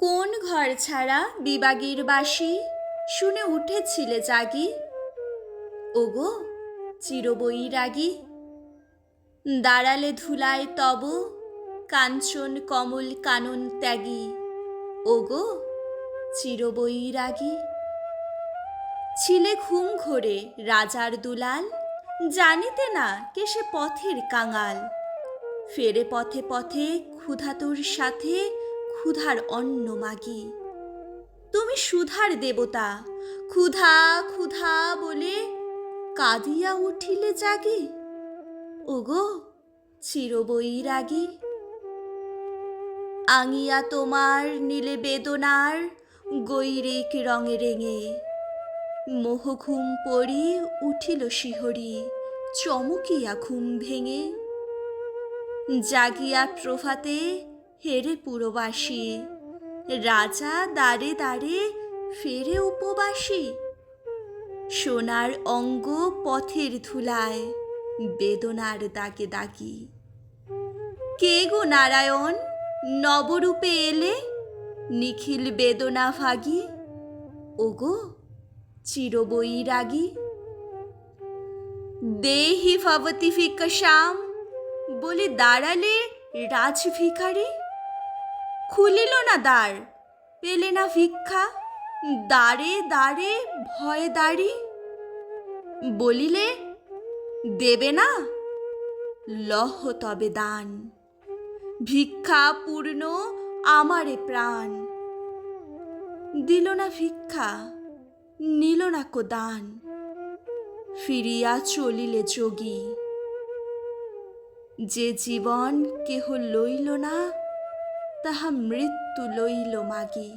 কোন ঘর ছাড়া বিবাগীর বাসি? শুনে উঠেছিলে জাগি। ওগো চিরবৈরাগী দাঁড়ালে ধুলায় তব, কাঞ্চন কমল কানন ত্যাগী। ওগো চিরবৈরাগী ছিলে ঘুম ঘোরে রাজার দুলাল, জানিতে না কে সে পথের কাঙাল। ফেরে পথে পথে ক্ষুধাতুর সাথে ক্ষুধার অন্ন মাগি। তুমি সুধার দেবতা, ক্ষুধা ক্ষুধা বলে কাঁদিয়া উঠিলে জাগি। ওগো, চিরবৈরাগী। আঙিয়া তোমার নীলে বেদনার গৈরিক রঙে রেঙে। মোহ ঘুম পড়ি উঠিল শিহরি, চমকিয়া ঘুম ভেঙে। জাগিয়া প্রভাতে হেরে পুরবাসী। রাজা দাঁড়ে দাঁড়ে ফেরে উপবাসী। সোনার অঙ্গ পথের ধুলায়, বেদনার দাগে দাগি। কে গো নারায়ণ, নবরূপে এলে? নিখিল বেদনা ভাগি। ওগো চিরবৈরাগী দেহি ভবতি ফিকশাম বলে দাঁড়ালে রাজভিখারি? খুলিল না দ্বার। পেলে না ভিক্ষা? দাঁড়ে দাঁড়ে ভয় দাঁড়ি বলিলে, দেবে না? লহ তবে দান। ভিক্ষা পূর্ণ আমারে প্রাণ। দিল না ভিক্ষা, নিল না কো দান ফিরিয়া চলিলে যোগী। যে জীবন কেহ লইল না তাহা মৃত্যু লইল মাগি।